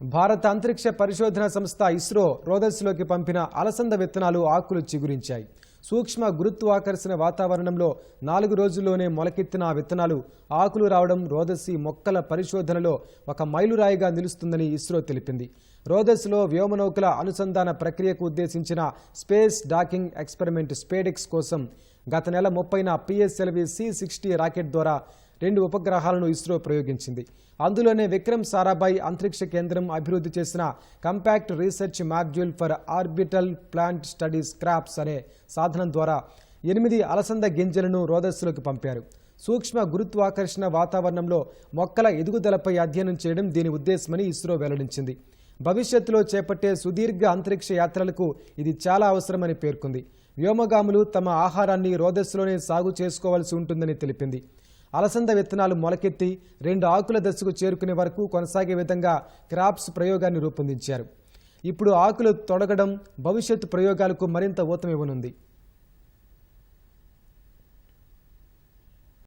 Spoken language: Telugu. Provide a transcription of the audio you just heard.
భారత అంతరిక్ష పరిశోధన సంస్థ ఇస్రో రోదస్లోకి పంపిన అలసంద విత్తనాలు ఆకులు చిగురించాయి. సూక్ష్మ గురుత్వాకర్షణ వాతావరణంలో నాలుగు రోజుల్లోనే మొలకెత్తిన విత్తనాలు ఆకులు రావడం రోదసి మొక్కల పరిశోధనలో ఒక మైలురాయిగా నిలుస్తుందని ఇస్రో తెలిపింది. రోదస్లో వ్యోమనౌకల అనుసంధాన ప్రక్రియకు ఉద్దేశించిన స్పేస్ డాకింగ్ ఎక్స్పెరిమెంట్ స్పేడెక్స్ కోసం గత నెల ముప్పైన పిఎస్ఎల్వి సి సిక్స్టీ రాకెట్ ద్వారా రెండు ఉపగ్రహాలను ఇస్రో ప్రయోగించింది. అందులోనే విక్రమ్ సారాభాయ్ అంతరిక్ష కేంద్రం అభివృద్ధి చేసిన compact research module for orbital plant studies crops అనే సాధనం ద్వారా ఎనిమిది అలసంద గింజలను రోదస్సులోకి పంపారు. సూక్ష్మ గురుత్వాకర్షణ వాతావరణంలో మొక్కల ఎదుగుదలపై అధ్యయనం చేయడం దీని ఉద్దేశమని ఇస్రో వెల్లడించింది. భవిష్యత్తులో చేపట్టే సుదీర్ఘ అంతరిక్ష యాత్రలకు ఇది చాలా అవసరమని పేర్కొంది. వ్యోమగాములు తమ ఆహారాన్ని రోదస్సులోనే సాగు చేసుకోవాల్సి ఉంటుందని తెలిపింది. అలసంద విత్తనాలు మొలకెత్తి రెండు ఆకుల దశకు చేరుకునే వరకు కొనసాగే విధంగా క్రాప్స్ ప్రయోగాన్ని రూపొందించారు. ఇప్పుడు ఆకులు తొడగడం భవిష్యత్తు ప్రయోగాలకు మరింత ఊతమివ్వనుంది.